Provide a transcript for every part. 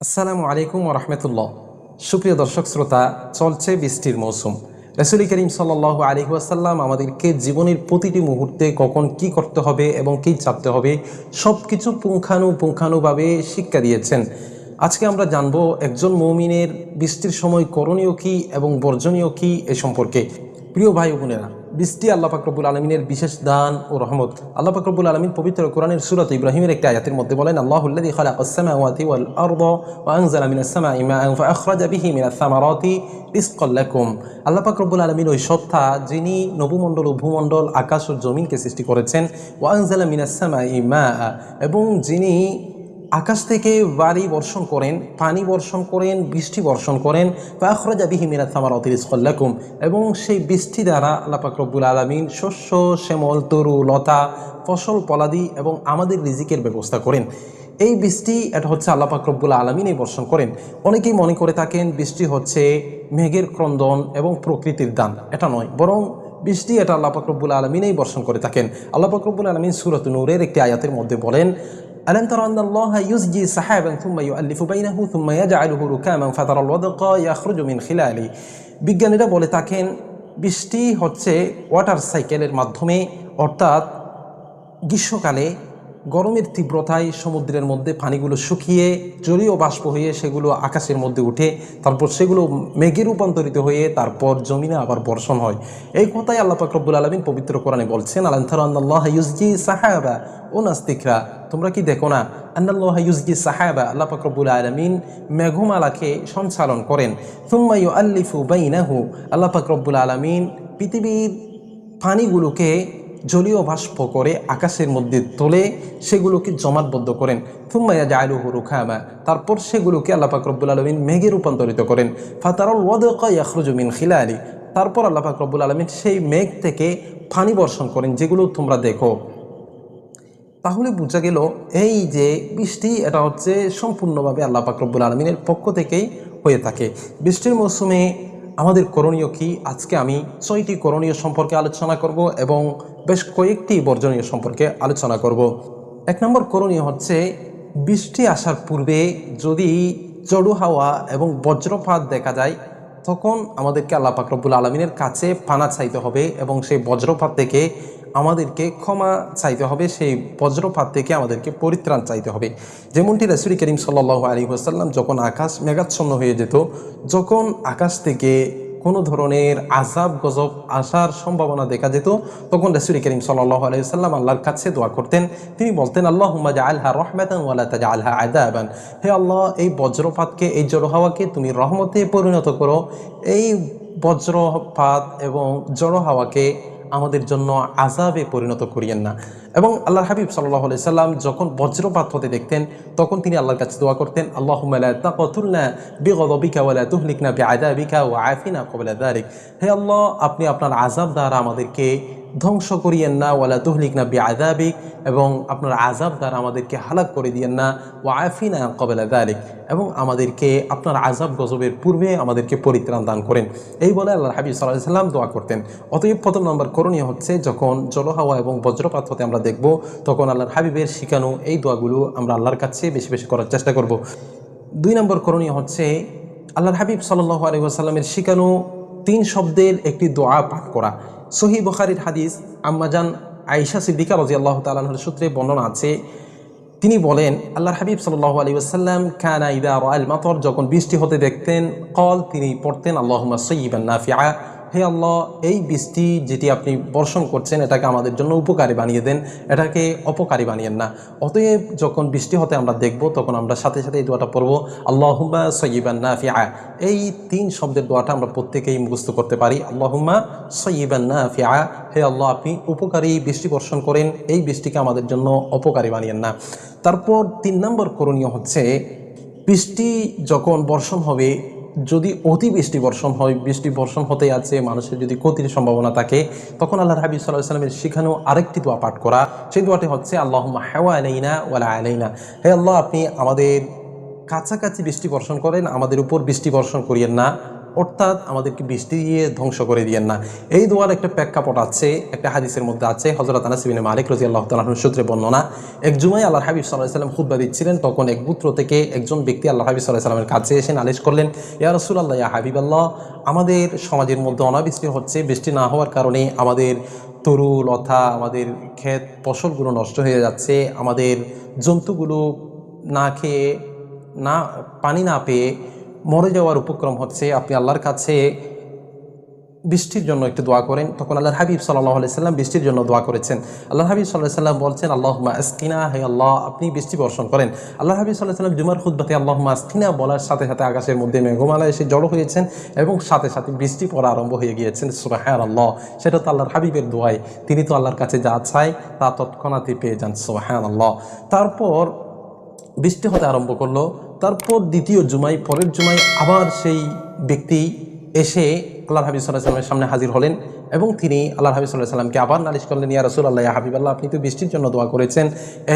আসসালামু আলাইকুম রহমতুল্লাহ। সুপ্রিয় দর্শক শ্রোতা, চলছে বৃষ্টির মৌসুম। রসুল করিম সাল্লাহ আলহি আসাল্লাম আমাদেরকে জীবনের প্রতিটি মুহূর্তে কখন কি করতে হবে এবং কী চাপতে হবে সব কিছু পুঙ্খানু পুঙ্খানুভাবে শিক্ষা দিয়েছেন। আজকে আমরা জানব একজন মৌমিনের বৃষ্টির সময় করণীয় কী এবং বর্জনীয় কী এ সম্পর্কে। প্রিয় ভাই বোনেরা বৃষ্টি আল্লাহ ফাকরবুল আলমিনের বিশেষ দান ও রহমত। আল্লাহ ফাকরবুল আলমিন পবিত্র কোরআনের সুরত ইব্রাহিমের একটি আয়াতের মধ্যে বলেন আল্লাহুল্লাদি খালাক আসসামাওয়াতি ওয়াল আরদ ওয়া আনজালা মিনাস সামাই মাআন ফাআখরাজা বিহি মিনাস সামারাতি রিজকাল লাকুম। আল্লাহ ফাকরবুল আলমিন ওই সত্তা যিনি নবমণ্ডল ও ভূমণ্ডল আকাশ ও জমিনকে সৃষ্টি করেছেন, ওয়া আনজালা মিনাস সামাই মা এবং যিনি আকাশ থেকে বাড়ি বর্ষণ করেন, পানি বর্ষণ করেন, বৃষ্টি বর্ষণ করেন, ফাখরাজা বিহি মিনাত সামারাতির ইসকাল্লাকুম এবং সেই বৃষ্টি দ্বারা আল্লাহ পাক রব্বুল আলমিন শস্য, শ্যামল, তরু, লতা, ফসল, পলাদি এবং আমাদের রিজিকের ব্যবস্থা করেন। এই বৃষ্টি, এটা হচ্ছে আল্লাহ আলমিন এই বর্ষণ করেন। অনেকেই মনে করে থাকেন বৃষ্টি হচ্ছে মেঘের ক্রন্দন এবং প্রকৃতির দান। এটা নয়। বরং বৃষ্টি, এটা আল্লাহ পাক রব্বুল আলমিনেই বর্ষণ করে থাকেন। আল্লাহ পাক আলমিন সুরত নূরের একটি আয়াতের মধ্যে বলেন ألم تر أن الله يزجي سحابا ثم يؤلف بينه ثم يجعله ركاما فترى الودق يخرج من خلاله বিজ্ঞানীরা বলে থাকেন বৃষ্টি হচ্ছে ওয়াটার সাইকেলের মাধ্যমে অর্থাৎ গ্রীষ্মকালে গরমের তীব্রতায় সমুদ্রের মধ্যে পানিগুলো শুকিয়ে জলীয় বাষ্প হয়ে সেগুলো আকাশের মধ্যে উঠে তারপর সেগুলো মেঘে রূপান্তরিত হয়ে তারপর জমিনে আবার বর্ষণ হয়। এই কথাই আল্লাহ পাকরবুল আলমিন পবিত্র কোরআনে বলছেন আল্লাহ ইউজজি সাহাবা ও নাস্তিকরা। তোমরা কি দেখো না, আন্নাল্লাহ ইউজজি সাহাবা, আল্লাহ পাকরবুল আলমিন মেঘমালাকে সঞ্চালন করেন। থুম্মায়ু আল্লিফু বাইনাহু, আল্লাহ পাকরবুল আলমিন পৃথিবীর পানিগুলোকে জলীয় বাষ্প করে আকাশের মধ্যে তোলে, সেগুলোকে জমাটবদ্ধ করেন। থুম্মাইয়া জায়লু রুখামা তারপর সেগুলোকে আল্লাহ রব্বুল আলমিন মেঘে রূপান্তরিত করেন। ফাতারল ওয়াদকা ইয়াখরুজুমিন খিলালি। তারপর আল্লাহ রব্বুল আলমিন সেই মেঘ থেকে পানি বর্ষণ করেন, যেগুলো তোমরা দেখো। তাহলে বোঝা গেল, এই যে বৃষ্টি, এটা হচ্ছে সম্পূর্ণভাবে আল্লাহ পাক রব্বুল আলমিনের পক্ষ থেকেই হয়ে থাকে। বৃষ্টির মৌসুমে আমাদের করণীয় কি? আজকে আমি ছয়টি করণীয় সম্পর্কে আলোচনা করব এবং বেশ কয়েকটি বর্জনীয় সম্পর্কে আলোচনা করব। এক নম্বর করণীয় হচ্ছে, বৃষ্টি আসার পূর্বে যদি জড়ু হাওয়া এবং বজ্রপাত দেখা যায়, তখন আমাদেরকে আল্লাহ পাকরবুল আলমিনের কাছে পানা চাইতে হবে এবং সেই বজ্রপাত থেকে আমাদেরকে ক্ষমা চাইতে হবে, সেই বজ্রপাত থেকে আমাদেরকে পরিত্রাণ চাইতে হবে। যেমনটি রসুল করিম সাল্লাহ আলী আসাল্লাম যখন আকাশ মেঘাচ্ছন্ন হয়ে যেত, যখন আকাশ থেকে কোনো ধরনের আজাব গজব আসার সম্ভাবনা দেখা যেত, তখন রসুল করিম সাল্লাহ আলাইসাল্লাম আল্লাহর কাছে দোয়া করতেন। তিনি বলতেন আল্লাহ হুম্মাজা আলহা রহমাতান ওয়ালা তাজা আলহা আদাবান হে আল্লাহ, এই বজ্রপাতকে, এই জড়ো হাওয়াকে তুমি রহমতে পরিণত করো। এই বজ্রপাত এবং জড়ো হাওয়াকে আমাদের জন্য আজাবে পরিণত করিয়েন না। এবং আল্লাহ হাবিব সাল্লাহ সাল্লাম যখন বজ্রপাত হতে দেখতেন, তখন তিনি আল্লাহর কাছে দোয়া করতেন আল্লাহ তাকতুলনা বেগদিকা ওয়ালা তুহলিকনা বি আদাবিকা ও আফিনা কবলা দারিক হে আল্লাহ, আপনি আপনার আজাব দ্বারা আমাদেরকে ধ্বংস করিয়েন না, ওয়ালা তুহলিক না বি আজাবিক এবং আপনার আজাব দ্বারা আমাদেরকে হালাক করে দিয়েন না ও আফিনা কবেলা দারিক এবং আমাদেরকে আপনার আজাব গজবের পূর্বে আমাদেরকে পরিত্রাণ দান করেন। এই বলে আল্লাহ হাবিব সাল্লাহ সাল্লাম দোয়া করতেন। অতএব প্রথম নম্বর করণীয় হচ্ছে, যখন জলহাওয়া এবং বজ্রপাত হতে আমরা দেখব, তখন আল্লাহর হাবিবের শিখানো এই দোয়াগুলো আমরা আল্লাহর কাছে বেশি বেশি করার চেষ্টা করব। দুই নম্বর করণীয় হচ্ছে, আল্লাহর হাবিব সাল্লাহ আলী আসাল্লামের শিখানো তিন শব্দের একটি দোয়া পাঠ করা। সহি বখারির হাদিস আম্মাজান আয়েশা সিদ্দিকা রাজি আল্লাহ তালাহর সূত্রে বর্ণনা আছে। তিনি বলেন, আল্লাহর হাবিব সাল্লাহ আলী আসাল্লাম খানা ইদা রয়াল মাতর, যখন বৃষ্টি হতে দেখতেন, কল তিনি পড়তেন আল্লাহ সঈবান নাফিয়া হে আল্লাহ, এই বৃষ্টি যেটি আপনি বর্ষণ করছেন, এটাকে আমাদের জন্য উপকারী বানিয়ে দেন। এটাকে অপকারী বানিয়েন না। অতএব যখন বৃষ্টি হতে আমরা দেখব, তখন আমরা সাথে সাথে এই দোয়াটা পড়ব, আল্লাহুম্মা সঈবান নাফিয়া এই তিন শব্দের দোয়াটা আমরা প্রত্যেকেই মুখস্থ করতে পারি, আল্লাহুম্মা সঈবান নাফিয়া হে আল্লাহ, আপনি উপকারী বৃষ্টি বর্ষণ করেন, এই বৃষ্টিকে আমাদের জন্য অপকারী বানিয়েন না। তারপর তিন নম্বর করণীয় হচ্ছে, বৃষ্টি যখন বর্ষণ হবে যদি অতি বৃষ্টি বর্ষণ হয়, বৃষ্টি বর্ষণ হতে আছে, মানুষের যদি ক্ষতির সম্ভাবনা থাকে, তখন আল্লাহ হাবিব সাল্লাহ সাল্লামের শিখানো আরেকটি দোয়া পাঠ করা। সেই দোয়াটি হচ্ছে আল্লাহ হেওয়া আলাইনা ওয়ালা আলাইনা। হে আল্লাহ, আপনি আমাদের কাছাকাছি বৃষ্টি বর্ষণ করেন, আমাদের উপর বৃষ্টি বর্ষণ করিয়েন না। অর্থাৎ আমাদেরকে বৃষ্টি দিয়ে ধ্বংস করে দিয়েন না। এই দোয়ার একটা প্রেক্ষাপট আছে, একটা হাদিসের মধ্যে আছে। হজরত আনাসিবিন মালিক রাজি আল্লাহ তালাহর সূত্রে বর্ণনা, এক জুমাই আল্লাহ হাবিব সাল্লাহ সাল্লাম খুদ্া দিচ্ছিলেন, তখন এক পুত্র থেকে একজন ব্যক্তি আল্লাহ হাবিব সাল্লাহ সাল্লামের কাছে এসে নালিশ করলেন, ইয়া রসুল আল্লাহ ইয়া হাবিব আল্লাহ আমাদের সমাজের মধ্যে অনাবৃষ্টি হচ্ছে, বৃষ্টি না হওয়ার কারণে আমাদের তরু লতা আমাদের ক্ষেত ফসলগুলো নষ্ট হয়ে যাচ্ছে, আমাদের জন্তুগুলো না খেয়ে, না পানি না পেয়ে মরে যাওয়ার উপক্রম হচ্ছে, আপনি আল্লাহর কাছে বৃষ্টির জন্য একটু দোয়া করেন। তখন আল্লাহর হাবিব সাল্লাহ সাল্লাম বৃষ্টির জন্য দোয়া করেছেন। আল্লাহ হাবিব সাল্লাহ সাল্লাম বলছেন আল্লাহ আসকিনা, হে আল্লাহ, আপনি বৃষ্টি বর্ষণ করেন। আল্লাহ হাবিব সাল্লাহ সাল্লাম জুমার খুদ্বাতে আল্লাহ আসকিনা বলার সাথে সাথে আকাশের মধ্যে মেঘমালা এসে জড়ো হয়েছেন এবং সাথে সাথে বৃষ্টি পড়া আরম্ভ হয়ে গিয়েছেন। সোহান আল্লাহ সেটা তো আল্লাহর হাবিবের দোয়াই। তিনি তো আল্লাহর কাছে যা চায় তা তৎক্ষণাৎই পেয়ে যান। সোহান আল্লাহ তারপর বৃষ্টি হতে আরম্ভ করল। তারপর দ্বিতীয় জুমাই পরের জুমাই আবার সেই ব্যক্তি এসে আল্লাহ হাবিব সাল্লাহ সাল্লামের সামনে হাজির হলেন এবং তিনি আল্লাহ হাবিব সাল্লাহ সাল্লামকে আবার নালিশ করলেন, ইয়া রসুল আল্লাহ হাবিব আল্লাহ আপনি তো বৃষ্টির জন্য দোয়া করেছেন।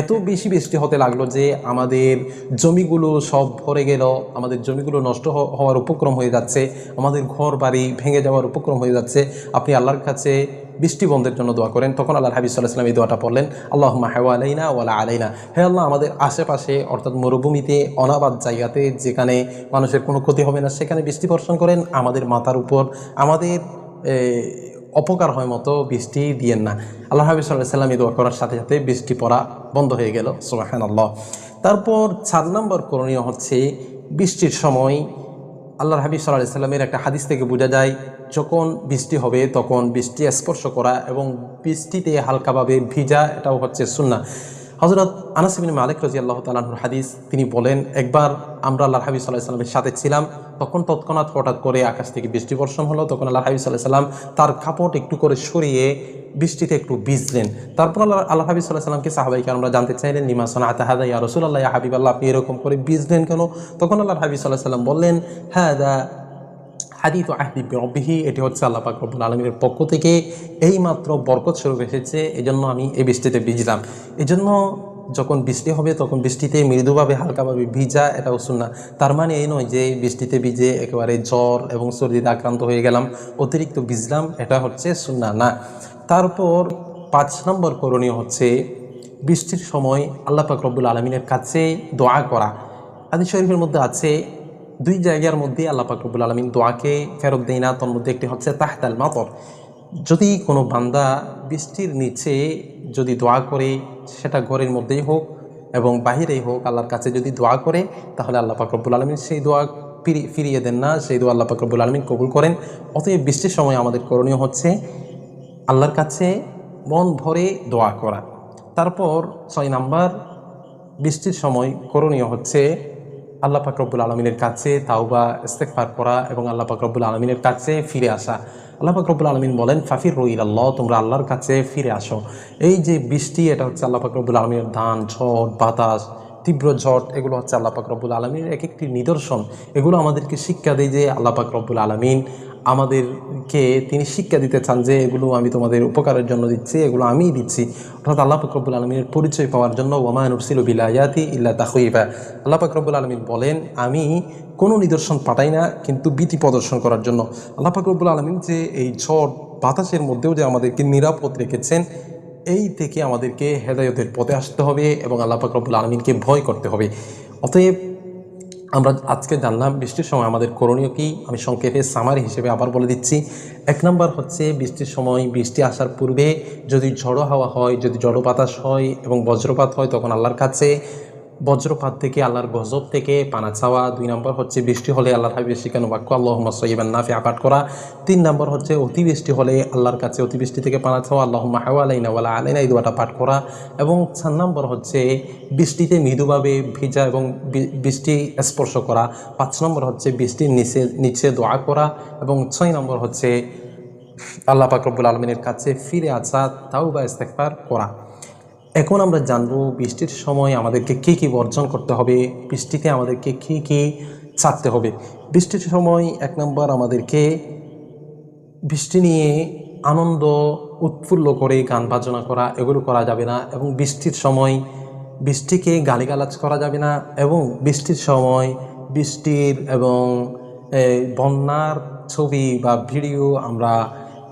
এত বেশি বৃষ্টি হতে লাগল যে আমাদের জমিগুলো সব ভরে গেল, আমাদের জমিগুলো নষ্ট হওয়ার উপক্রম হয়ে যাচ্ছে, আমাদের ঘর বাড়ি ভেঙে যাওয়ার উপক্রম হয়ে যাচ্ছে। আপনি আল্লাহর কাছে বৃষ্টি বন্ধের জন্য দোয়া করেন। তখন আল্লাহ হাবিব সাল্লাহ এই দোয়াটা পড়লেন আল্লাহ হাওয়া আলাইনা ওয়ালা আলাইনা। হে আল্লাহ, আমাদের আশেপাশে অর্থাৎ মরুভূমিতে অনাবাদ জায়গাতে যেখানে মানুষের কোনো ক্ষতি হবে না, সেখানে বৃষ্টি বর্ষণ করেন। আমাদের মাথার উপর আমাদের অপকার হয় মতো বৃষ্টি দিয়েন না। আল্লাহ হাবিব সাল্লাহ সাল্লাম করার সাথে সাথে বৃষ্টি পড়া বন্ধ হয়ে গেল। সোহান আল্লাহ তারপর চার নম্বর করণীয় হচ্ছে বৃষ্টির সময়। আল্লাহর হাবিব সাল্লাহ সাল্লামের একটা হাদিস থেকে বোঝা যায়, যখন বৃষ্টি হবে তখন বৃষ্টি স্পর্শ করা এবং বৃষ্টিতে হালকাভাবে ভিজা, এটাও হচ্ছে সুন্না হজরত আনাসিবিন মালিক রাজি আল্লাহ তালাহুর হাদিস, তিনি বলেন, একবার আমরা আল্লাহ হাবিব সাল্লাহ সাল্লামের সাথে ছিলাম তখন তৎক্ষণাৎ হঠাৎ করে আকাশ থেকে বৃষ্টি বর্ষণ হলো। তখন আল্লাহ হাবিব সাল্লাহ সাল্লাম তার কাপড় একটু করে সরিয়ে বৃষ্টিতে একটু ভিজলেন। তারপর আল্লাহ আল্লাহ হাবিব সাল্লাহ সাল্লামকে সাহাবাইকে আমরা জানতে চাইলেন নিমাসন আতাহাদা ইয়া রসুল আল্লাহ হাবিব আল্লাহ, আপনি এরকম করে ভিজলেন কেন? তখন আল্লাহ হাবিব সাল্লাহ সাল্লাম বললেন হ্যাঁ দা হাদিত আহদি রব্বিহি এটি হচ্ছে আল্লাহ পাক রব্বুল আলমীর পক্ষ থেকে এইমাত্র বরকত স্বরূপ এসেছে। এজন্য আমি এই বৃষ্টিতে ভিজলাম। এজন্য যখন বৃষ্টি হবে, তখন বৃষ্টিতে মৃদুভাবে হালকাভাবে ভিজা এটা উসুন না তার মানে এই নয় যে, বৃষ্টিতে ভিজে একেবারে জ্বর এবং সর্দিতে আক্রান্ত হয়ে গেলাম, অতিরিক্ত ভিজলাম, এটা হচ্ছে সুন্না না। তারপর পাঁচ নম্বর করণীয় হচ্ছে বৃষ্টির সময় আল্লাহ পাক রব্বুল আলমিনের কাছে দোয়া করা। আদি শরীফের মধ্যে আছে, দুই জায়গার মধ্যে আল্লাহ পাক রব্বুল আলমিন দোয়াকে ফেরত দেয় না, তোর মধ্যে একটি হচ্ছে তাহতাল মাতর। যদি কোনো বান্দা বৃষ্টির নিচে যদি দোয়া করে, সেটা ঘরের মধ্যেই হোক এবং বাহিরেই হোক, আল্লাহর কাছে যদি দোয়া করে, তাহলে আল্লাহ পাক রব্বুল আলমিন সেই দোয়া ফিরি- ফিরিয়ে দেন না, সেই দোয়া আল্লাহ পাক রব্বুল আলমিন কবুল করেন। অতএব বৃষ্টির সময় আমাদের করণীয় হচ্ছে আল্লাহর কাছে মন ভরে দোয়া করা। তারপর ছয় নাম্বার, বৃষ্টির সময় করণীয় হচ্ছে আল্লাহ পাক রব্বুল আলমিনের কাছে তাওবা ইস্তেকফার করা এবং আল্লাহ পাক রব্বুল আলমিনের কাছে ফিরে আসা। আল্লাহ পাক রব্বুল আলমিন বলেন ফাফির রইল আল্লাহ তোমরা আল্লাহর কাছে ফিরে আসো। এই যে বৃষ্টি, এটা হচ্ছে আল্লাহ পাক রব্বুল আলমিনের ধান, ঝড়, বাতাস তীব্র ঝড়, এগুলো হচ্ছে আল্লাহ পাক রব্বুল আলমীর এক একটি নিদর্শন। এগুলো আমাদেরকে শিক্ষা দেয় যে আল্লাহ পাক রব্বুল আলমিন আমাদেরকে তিনি শিক্ষা দিতে চান যে এগুলো আমি তোমাদের উপকারের জন্য দিচ্ছি, এগুলো আমিই দিচ্ছি। অর্থাৎ আল্লাহ পাকরবুল আলমীর পরিচয় পাওয়ার জন্য ওমান উরসিল বিলায়াতি ইল্লা তাহুইবা আল্লাহ পাকরবুল আলমিন বলেন, আমি কোনো নিদর্শন পাঠাই না, কিন্তু ভীতি প্রদর্শন করার জন্য। আল্লাহ পাকরবুল আলমিন যে এই ঝড় বাতাসের মধ্যেও যে আমাদেরকে নিরাপদ রেখেছেন এই থেকে আমাদেরকে হেদায়তের পথে আসতে হবে এবং আল্লাহ পাকরবুল আলমিনকে ভয় করতে হবে। অতএব আমরা আজকে জানলাম বৃষ্টির সময় আমাদের করণীয় কি? আমি সংক্ষেপে সামারি হিসেবে আবার বলে দিচ্ছি। এক নম্বর হচ্ছে বৃষ্টির সময় বৃষ্টি আসার পূর্বে যদি ঝড়ো হাওয়া হয়, যদি জড়ো বাতাস হয় এবং বজ্রপাত হয় তখন আল্লাহর কাছে বজ্রপাত থেকে, আল্লাহর গজব থেকে পানা চাওয়া দুই নম্বর হচ্ছে বৃষ্টি হলে আল্লাহর হাবিবের শিখানো বাক্য? আল্লাহ সৈবান নাফি আপাট করা। তিন নম্বর হচ্ছে অতিবৃষ্টি হলে আল্লাহর কাছে অতিবৃষ্টি থেকে পানা চাওয়া আল্লাহ আলাইনা ওয়ালা আলাইনা এই দোয়াটা পাঠ করা। এবং চার নম্বর হচ্ছে বৃষ্টিতে মৃদুভাবে ভিজা এবং বৃষ্টি স্পর্শ করা। পাঁচ নম্বর হচ্ছে বৃষ্টির নিচে নিচে দোয়া করা। এবং ছয় নম্বর হচ্ছে আল্লাহ পাকরবুল আলমিনের কাছে ফিরে আসা তাও বা ইস্তেকবার করা। এখন আমরা জানব বৃষ্টির সময় আমাদেরকে কী কী বর্জন করতে হবে, বৃষ্টিতে আমাদেরকে কী কী ছাড়তে হবে। বৃষ্টির সময় এক নম্বর আমাদেরকে বৃষ্টি নিয়ে আনন্দ, উৎফুল্ল করে গান বাজনা করা, এগুলো করা যাবে না এবং বৃষ্টির সময় বৃষ্টিকে গালিগালাজ করা যাবে না এবং বৃষ্টির সময় বৃষ্টির এবং বন্যার ছবি বা ভিডিও আমরা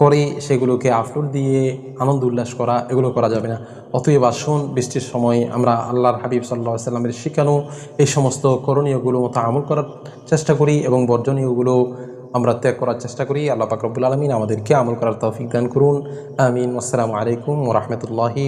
করে সেগুলোকে আফলোড দিয়ে আনন্দ উল্লাস করা, এগুলো করা যাবে না। অতএব আসুন, বৃষ্টির সময় আমরা আল্লাহর হাবিব সাল্লাহ সাল্লামের শিখানো এই সমস্ত করণীয়গুলো মতো আমল করার চেষ্টা করি এবং বর্জনীয়গুলো আমরা ত্যাগ করার চেষ্টা করি। আল্লাহ পাকরবুল আলমিন আমাদেরকে আমল করার তৌফিক দান করুন। আমিন। আসসালামু আলাইকুম ওরহমতুল্লাহি